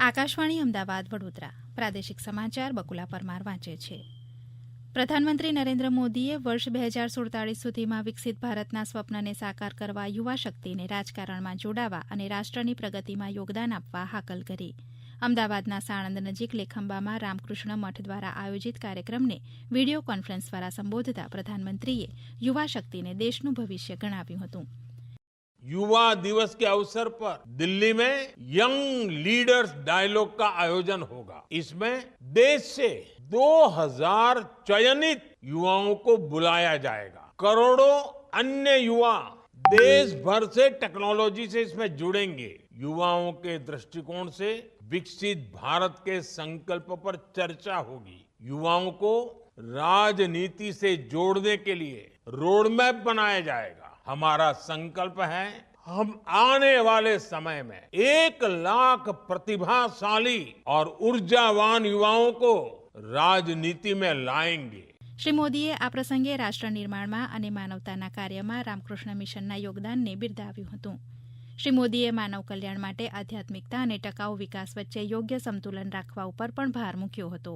આકાશવાણી અમદાવાદ, વડોદરા. પ્રાદેશિક સમાચાર બકુલા પરમાર વાંચે છે. પ્રધાનમંત્રી નરેન્દ્ર મોદીએ વર્ષ બે હજાર સુડતાલીસ સુધીમાં વિકસિત ભારતના સ્વપ્નને સાકાર કરવા યુવા શક્તિને રાજકારણમાં જોડાવા અને રાષ્ટ્રની પ્રગતિમાં યોગદાન આપવા હાકલ કરી. અમદાવાદના સાણંદ નજીક લેખંબામાં રામકૃષ્ણ મઠ દ્વારા આયોજિત કાર્યક્રમને વીડિયો કોન્ફરન્સ દ્વારા સંબોધતા પ્રધાનમંત્રીએ યુવા શક્તિને દેશનું ભવિષ્ય ગણાવ્યું હતું. युवा दिवस के अवसर पर दिल्ली में यंग लीडर्स डायलॉग का आयोजन होगा। इसमें देश से 2000 चयनित युवाओं को बुलाया जाएगा। करोड़ों अन्य युवा देश भर से टेक्नोलॉजी से इसमें जुड़ेंगे। युवाओं के दृष्टिकोण से विकसित भारत के संकल्प पर चर्चा होगी। युवाओं को राजनीति से जोड़ने के लिए रोड मैप बनाया जाएगा। हमारा संकल्प है हम आने वाले समय में एक लाख प्रतिभाशाली और ऊर्जावान युवाओं को राजनीति में लाएंगे શ્રી મોદીએ આ પ્રસંગે રાષ્ટ્ર નિર્માણમાં અને માનવતાના કાર્યમાં રામકૃષ્ણ મિશનના યોગદાનને બિરદાવ્યું હતું શ્રી મોદીએ માનવ કલ્યાણ માટે આધ્યાત્મિકતા અને ટકાઉ વિકાસ વચ્ચે યોગ્ય સંતુલન રાખવા ઉપર પણ ભાર મૂક્યો હતો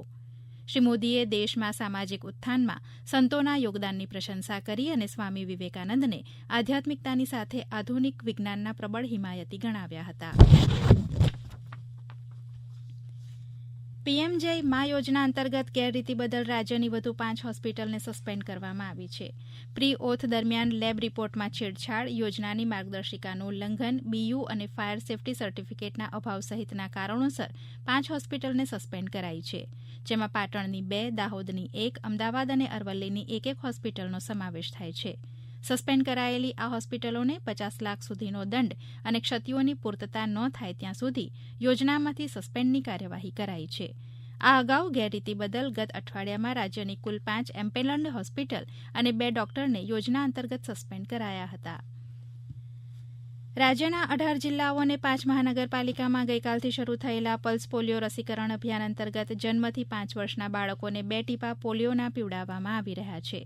શ્રી મોદીએ દેશમાં સામાજિક ઉત્થાનમાં સંતોના યોગદાનની પ્રશંસા કરી અને સ્વામી વિવેકાનંદને આધ્યાત્મિકતાની સાથે આધુનિક વિજ્ઞાનના પ્રબળ હિમાયતી ગણાવ્યા હતા. પીએમજય મા યોજના અંતર્ગત ગેરરીતિ બદલ રાજ્યની વધુ પાંચ હોસ્પિટલને સસ્પેન્ડ કરવામાં આવી છે. પ્રી ઓથ દરમિયાન લેબ રિપોર્ટમાં છેડછાડ, યોજનાની માર્ગદર્શિકાનું ઉલ્લંઘન, બીયુ અને ફાયર સેફટી સર્ટિફિકેટના અભાવ સહિતના કારણોસર પાંચ હોસ્પિટલને સસ્પેન્ડ કરાઈ છે. જેમાં પાટણની બે, દાહોદની એક, અમદાવાદ અને અરવલ્લીની એક એક હોસ્પિટલનો સમાવેશ થાય છે. સસ્પેન્ડ કરાયેલી આ હોસ્પિટલોને પચાસ લાખ સુધીનો દંડ અને ક્ષતિઓની પૂર્તતા ન થાય ત્યાં સુધી યોજનામાંથી સસ્પેન્ડની કાર્યવાહી કરાઈ છે. આ અગાઉ ગેરરીતિ બદલ ગત અઠવાડિયામાં રાજ્યની કુલ પાંચ એમ્પેલન્ડ હોસ્પિટલ અને બે ડોક્ટરને યોજના અંતર્ગત સસ્પેન્ડ કરાયા હતા. રાજ્યના અઢાર જિલ્લાઓ અને પાંચ મહાનગરપાલિકામાં ગઈકાલથી શરૂ થયેલા પલ્સ પોલિયો રસીકરણ અભિયાન અંતર્ગત જન્મથી પાંચ વર્ષના બાળકોને બે ટીપા પોલિયોના પીવડાવવામાં આવી રહ્યા છે.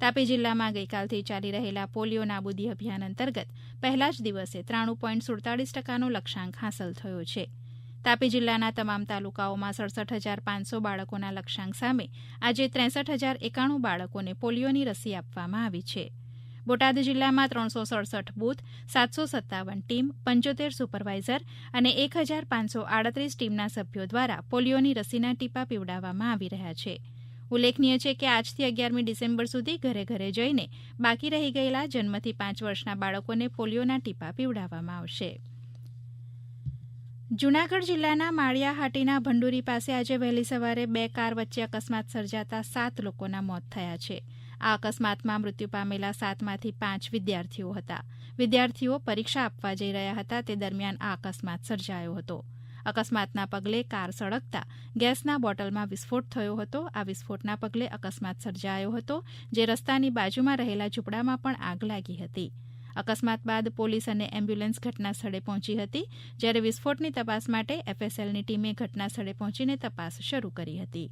તાપી જિલ્લામાં ગઈકાલથી ચાલી રહેલા પોલિયો નાબૂદી અભિયાન અંતર્ગત પહેલા જ દિવસે ત્રાણું પોઈન્ટ સુડતાલીસ ટકાનો લક્ષ્યાંક હાંસલ થયો છે. તાપી જિલ્લાના તમામ તાલુકાઓમાં સડસઠ હજાર પાંચસો બાળકોના લક્ષ્યાંક સામે આજે ત્રેસઠ હજાર એકાણું બાળકોને પોલિયોની રસી આપવામાં આવી છે. બોટાદ જિલ્લામાં ત્રણસો સડસઠ બૂથ, સાતસો સત્તાવન ટીમ, પંચોતેર સુપરવાઇઝર અને એક હજાર પાંચસો આડત્રીસ ટીમના સભ્યો દ્વારા પોલિયોની રસીના ટીપા પીવડાવવામાં આવી રહ્યા છે. ઉલ્લેખનીય છે કે આજથી અગિયારમી ડિસેમ્બર સુધી ઘરે ઘરે જઈને બાકી રહી ગયેલા જન્મથી પાંચ વર્ષના બાળકોને પોલિયોના ટીપા પીવડાવવામાં આવશે. જૂનાગઢ જિલ્લાના માળિયા હાટીના ભંડુરી પાસે આજે વહેલી સવારે બે કાર વચ્ચે અકસ્માત સર્જાતા સાત લોકોના મોત થયા છે. આ અકસ્માતમાં મૃત્યુ પામેલા સાતમાંથી પાંચ વિદ્યાર્થીઓ હતા. વિદ્યાર્થીઓ પરીક્ષા આપવા જઈ રહ્યા હતા. તે દરમિયાન આ અકસ્માત સર્જાયો હતો. અકસ્માતના પગલે કાર સળગતા ગેસના બોટલમાં વિસ્ફોટ થયો હતો. આ વિસ્ફોટના પગલે અકસ્માત સર્જાયો હતો, જે રસ્તાની બાજુમાં રહેલા ઝૂંપડામાં પણ આગ લાગી હતી. અકસ્માત બાદ પોલીસ અને એમ્બ્યુલન્સ ઘટના સ્થળે પહોંચી હતી, જ્યારે વિસ્ફોટની તપાસ માટે એફએસએલની ટીમે ઘટના સ્થળે પહોંચીને તપાસ શરૂ કરી હતી.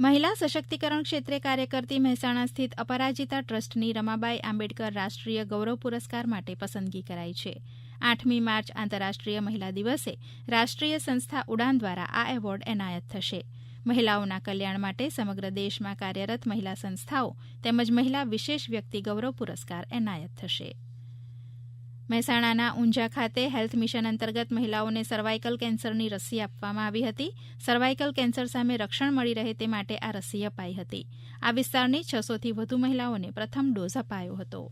મહિલા સશક્તિકરણ ક્ષેત્રે કાર્ય કરતી મહેસાણા સ્થિત અપરાજિતા ટ્રસ્ટની રમાબાઈ આંબેડકર રાષ્ટ્રીય ગૌરવ પુરસ્કાર માટે પસંદગી કરાઈ છે. આઠમી માર્ચ આંતરરાષ્ટ્રીય મહિલા દિવસે રાષ્ટ્રીય સંસ્થા ઉડાન દ્વારા આ એવોર્ડ એનાયત થશે. મહિલાઓના કલ્યાણ માટે સમગ્ર દેશમાં કાર્યરત મહિલા સંસ્થાઓ તેમજ મહિલા વિશેષ વ્યક્તિ ગૌરવ પુરસ્કાર એનાયત થશે. મહેસાણાના ઊંઝા ખાતે હેલ્થ મિશન અંતર્ગત મહિલાઓને સર્વાઇકલ કેન્સરની રસી આપવામાં આવી હતી. સર્વાઇકલ કેન્સર સામે રક્ષણ મળી રહે તે માટે આ રસી અપાઈ હતી. આ વિસ્તારની છસોથી વધુ મહિલાઓને પ્રથમ ડોઝ અપાયો હતો.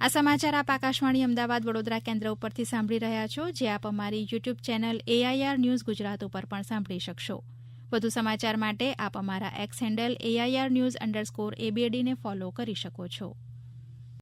આ સમાચાર આપ આકાશવાણી અમદાવાદ વડોદરા કેન્દ્ર ઉપરથી સાંભળી રહ્યા છો, જે આપ અમારી YouTube channel AIR news Gujarat ઉપર પણ સાંભળી શકશો. વધુ સમાચાર માટે આપ અમારા X handle AIR news underscore એબીએડીને follow કરી શકો છો.